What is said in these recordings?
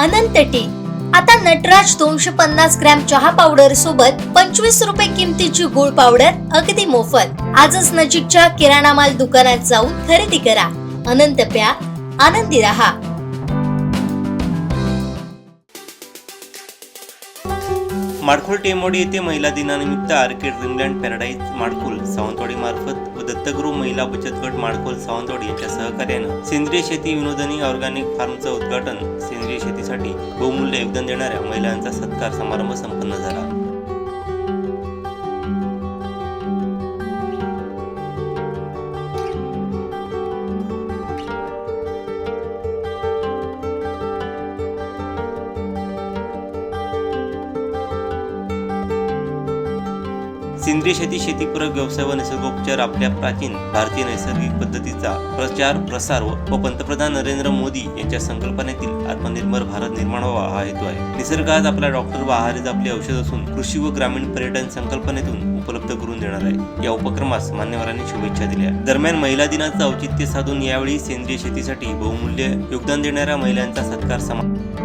अनंत T. आता नटराज दोनशे पन्नास ग्रॅम चहा पावडर सोबत पंचवीस रुपये किमतीची गुळ पावडर अगदी मोफत. आजच नजीकच्या किराणा माल दुकानात जाऊन खरेदी करा. अनंत प्या. आनंदी रहा. माडखोल टेमोडी येथे महिला दिनानिमित्त Arcade Ringland Paradise Madkhol Sawantwadi मार्फत व दत्तगुरू महिला बचत गट माडखोल सावंतवाडी यांच्या सहकार्यानं सेंद्रिय शेती विनोदनी ऑर्गॅनिक फार्मचं उद्घाटन सेंद्रिय शेतीसाठी बहुमूल्य योगदान देणाऱ्या महिलांचा सत्कार समारंभ संपन्न झाला. सेंद्रिय शेती शेतीपूरक व्यवसाय व निसर्गोपचार आपल्या प्राचीन भारतीय नैसर्गिक पद्धतीचा प्रचार प्रसार व पंतप्रधान नरेंद्र मोदी यांच्या संकल्पनेतील आत्मनिर्भर भारत निर्माण व्हावा हा हेतू आहे. निसर्ग आज आपला डॉक्टर व आहारीच आपले औषध असून कृषी व ग्रामीण पर्यटन संकल्पनेतून उपलब्ध करून देणार आहे. या उपक्रमास मान्यवरांनी शुभेच्छा दिल्या दरम्यान महिला दिनाचं औचित्य साधून यावेळी सेंद्रिय शेतीसाठी बहुमूल्य योगदान देणाऱ्या महिलांचा सत्कार समा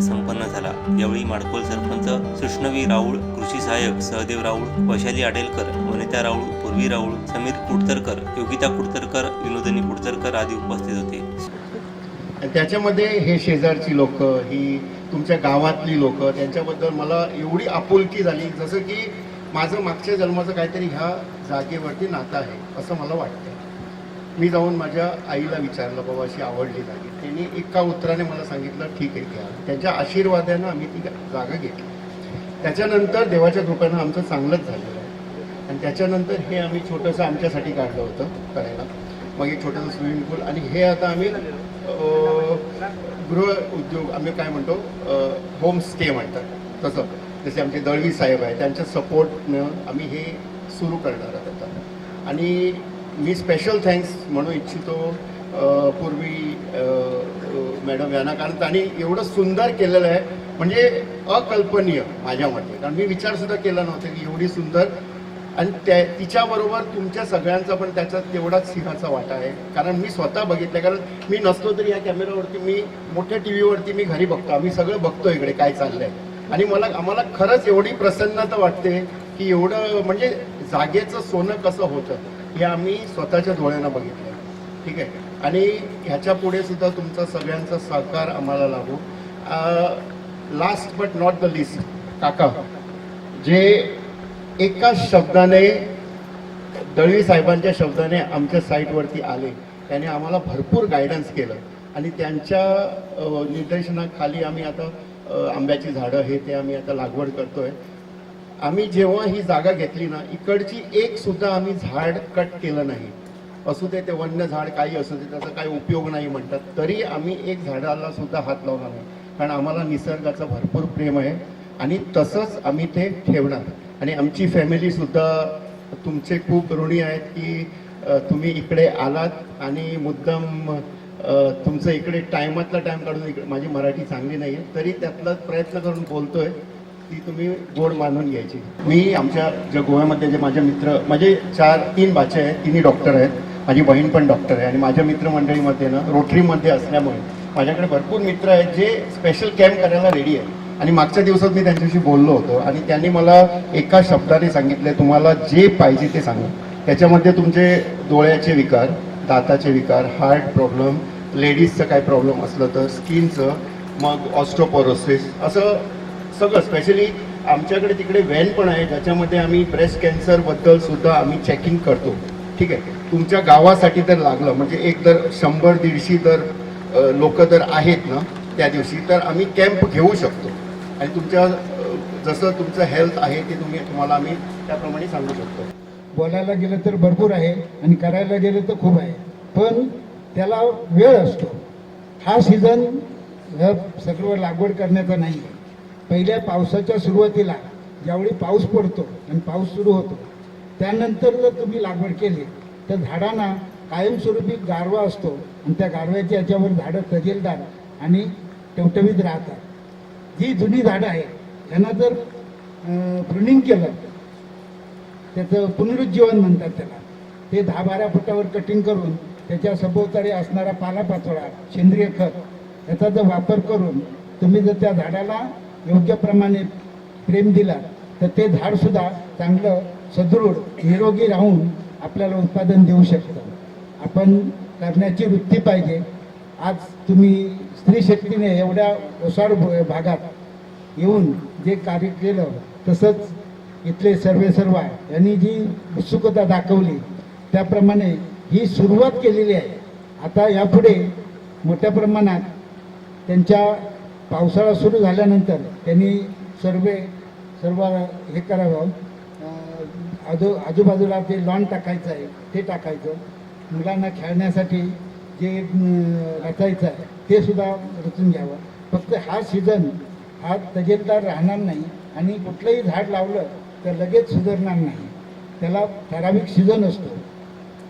संपन्न झाला. यावेळी माडखोल सरपंच कृष्णवी राऊळ कृषी सहाय्यक सहदेव राऊळ वैशाली आडेलकर वनिता राऊळ पूर्वी राऊळ समीर कुडतरकर योगिता कुडतरकर विनोदनी कुडतरकर आदी उपस्थित होते. आणि त्याच्यामध्ये हे शेजारची लोक ही तुमच्या गावातली लोक त्यांच्याबद्दल मला एवढी आपुलकी झाली जसं की माझं मागच्या जन्माचं काहीतरी ह्या जागेवरती नातं आहे असं मला वाटतं मी जाऊन माझ्या आईला विचारलं बाबा अशी आवडली जागी त्यांनी एका उत्तराने मला सांगितलं ठीक आहे घ्या. त्यांच्या आशीर्वादानं आम्ही ती जागा घेतली. त्याच्यानंतर देवाच्या कृपेनं आमचं चांगलंच झालेलं आहे आणि त्याच्यानंतर हे आम्ही छोटंसं आमच्यासाठी काढलं होतं करायला. मग एक छोटंसं स्विमिंग पूल. आणि हे आता आम्ही गृह उद्योग आम्ही काय म्हणतो होम स्टे म्हणतात. तसं. जसे आमचे दळवी साहेब आहे त्यांच्या सपोर्टनं आम्ही हे सुरू करणार आहोत आता. आणि मी स्पेशल थँक्स म्हणू इच्छितो पूर्वी मॅडम यांना. कारण त्यांनी एवढं सुंदर केलेलं आहे. म्हणजे अकल्पनीय माझ्या मते. कारण मी विचारसुद्धा केला नव्हता की एवढी सुंदर. आणि त्या तिच्याबरोबर तुमच्या सगळ्यांचा पण त्याचा तेवढाच सिंहाचा वाटा आहे. कारण मी स्वतः बघितलं कारण मी नसलो तरी या कॅमेऱ्यावरती मी मोठ्या टी व्हीवरती मी घरी बघतो. आम्ही सगळं बघतो इकडे काय चाललंय. आणि मला आम्हाला खरंच एवढी प्रसन्नता वाटते की एवढं म्हणजे जागेचं सोनं कसं होतं? हे आम्ही स्वतःच्या डोळ्यानं बघितलं. ठीक आहे? आणि ह्याच्या पुढे सुद्धा तुमचा सगळ्यांचा सहकार आम्हाला लागू. Last but not the least काका जे एका शब्दाने दळवी साहेबांच्या शब्दाने आमच्या साईटवरती आले त्याने आम्हाला भरपूर गायडन्स केलं. आणि त्यांच्या निर्देशनाखाली आम्ही आता आंब्याची झाडं हे ते आम्ही आता लागवड करतो आहे आम्ही जेव्हा ही जागा घेतली ना इकडची एक सुद्धा आम्ही झाड कट केलं नाही. असू दे ते वन्य झाड काही असू दे त्याचा काही उपयोग नाही म्हणतात तरी आम्ही एक झाडाला सुद्धा हात लावला नाही. कारण आम्हाला निसर्गाचं भरपूर प्रेम आहे आणि तसंच आम्ही ते ठेवणार. आणि आमची फॅमिलीसुद्धा तुमचे खूप ऋणी आहेत की तुम्ही इकडे आलात आणि मुद्दाम तुमचं इकडे टायमातला टाईम काढून इकडे माझी मराठी चांगली नाही आहे तरी त्यातला प्रयत्न करून बोलतो आहे ती तुम्ही गोड मानून घ्यायची. मी आमच्या ज्या गोव्यामध्ये जे माझे मित्र माझे चार तीन बाचे आहेत तिन्ही डॉक्टर आहेत. माझी बहीण पण डॉक्टर आहे. आणि माझ्या मित्रमंडळीमध्ये ना रोटरीमध्ये असल्यामुळे माझ्याकडे भरपूर मित्र आहेत जे स्पेशल कॅम्प करायला रेडी आहे आणि मागच्या दिवसात मी त्यांच्याशी बोललो होतो आणि त्यांनी मला एका शब्दाने सांगितले तुम्हाला जे पाहिजे ते सांगा. त्याच्यामध्ये तुमचे डोळ्याचे विकार दाताचे विकार हार्ट प्रॉब्लेम लेडीजचं काय प्रॉब्लेम असलं तर स्किनचं मग ऑस्ट्रोपोरोसिस असं सगळं स्पेशली आमच्याकडे तिकडे व्हॅन पण आहे ज्याच्यामध्ये आम्ही ब्रेस्ट कॅन्सरबद्दल सुद्धा आम्ही चेकिंग करतो. ठीक आहे? तुमच्या गावासाठी तर लागलं म्हणजे एक तर शंभर दीडशे तर लोक तर आहेत ना त्या दिवशी तर आम्ही कॅम्प घेऊ शकतो. आणि तुमच्या जसं तुमचं हेल्थ आहे ते तुम्ही तुम्हाला आम्ही त्याप्रमाणे सांगू शकतो. बोलायला गेलं तर भरपूर आहे आणि करायला गेलं तर खूप आहे. पण त्याला वेळ असतो. हा सीझन सगळं लागवड करण्याचा नाही आहे पहिल्या पावसाच्या सुरुवातीला ज्यावेळी पाऊस पडतो आणि पाऊस सुरू होतो त्यानंतर जर तुम्ही लागवड केली तर झाडांना कायमस्वरूपी गारवा असतो आणि त्या गारव्याच्या याच्यावर झाडं तजेलदार आणि टवटवीत राहतात. जी जुनी झाडं आहेत यांना जर प्रुनिंग केलं त्याचं पुनरुज्जीवन म्हणतात त्याला. ते दहा बारा फुटावर कटिंग करून त्याच्या सभोवताळी असणारा पालापाचोळा सेंद्रिय खत याचा जर वापर करून तुम्ही जर त्या झाडाला योग्य प्रमाणे प्रेम दिला तर ते झाडसुद्धा चांगलं सदृढ निरोगी राहून आपल्याला उत्पादन देऊ शकतं. आपण करण्याची वृत्ती पाहिजे. आज तुम्ही स्त्री शक्तीने एवढ्या ओसाड भागात येऊन जे कार्य केलं तसंच इथले सर्वे सर्वा यांनी जी उत्सुकता दाखवली त्याप्रमाणे ही सुरुवात केलेली आहे. आता यापुढे मोठ्या प्रमाणात त्यांच्या पावसाळा सुरू झाल्यानंतर त्यांनी सर्वे सर्व हे करावं. आजू आजूबाजूला ते लॉन टाकायचं आहे ते टाकायचं. मुलांना खेळण्यासाठी जे रचायचं आहे ते सुद्धा रचून घ्यावं. फक्त हा सीझन हा तजेलदार राहणार नाही आणि कुठलंही झाड लावलं तर लगेच सुधारणार नाही. त्याला ठराविक सीझन असतो.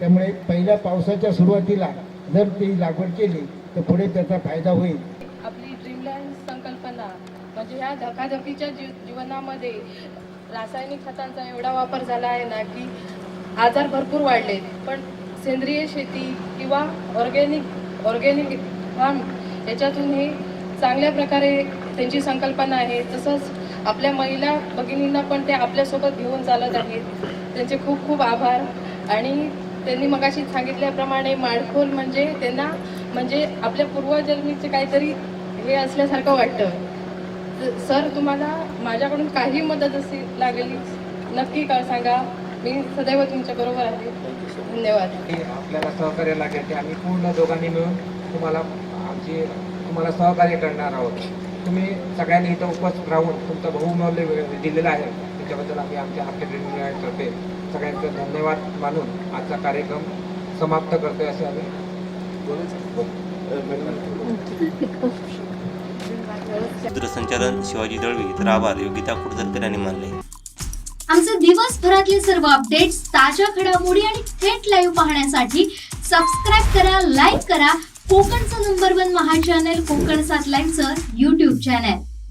त्यामुळे पहिल्या पावसाच्या सुरुवातीला जर ती लागवड केली तर पुढे त्याचा फायदा होईल. संकल्पना म्हणजे ह्या धकाधकीच्या जी जीवनामध्ये रासायनिक खतांचा एवढा वापर झाला आहे ना की आजार भरपूर वाढले. पण सेंद्रिय शेती किंवा ऑर्गॅनिक ऑर्गॅनिक फार्म याच्यातून हे चांगल्या प्रकारे त्यांची संकल्पना आहे. तसंच आपल्या महिला भगिनींना पण ते आपल्यासोबत घेऊन चालत आहेत. त्यांचे खूप खूप आभार. आणि त्यांनी मगाशी सांगितल्याप्रमाणे माडखोल म्हणजे त्यांना म्हणजे आपल्या पूर्वजन्मीचे काहीतरी हे असल्यासारखं वाटतं. सर तुम्हाला माझ्याकडून काही मदत असेल लागली? नक्की का सांगा. मी सदैव तुमच्या बरोबर आहे. धन्यवाद. आपल्याला सहकार्य लागेल ते आम्ही पूर्ण दोघांनी मिळून तुम्हाला आमची तुम्हाला सहकार्य करणार आहोत. तुम्ही सगळ्यांनी इथं उपस्थित राहून तुमचं बहुमूल्य वेळ दिलेला आहे. त्याच्याबद्दल आम्ही आमच्या आपल्या तर्फे सगळ्यांचं धन्यवाद मानून आजचा कार्यक्रम समाप्त करतोय असं आम्ही सूत्रसंचालन शिवाजी दळवी तर आभार योगिता कुडतरकर यांनी मानले. आमचे दिवसभरातले सर्व अपडेट्स ताज्या घडामोडी आणि थेट लाईव्ह पाहण्यासाठी सबस्क्राईब करा लाईक करा. कोकणचं नंबर वन महा चॅनल कोकण सात लाईव्हचं युट्यूब चॅनल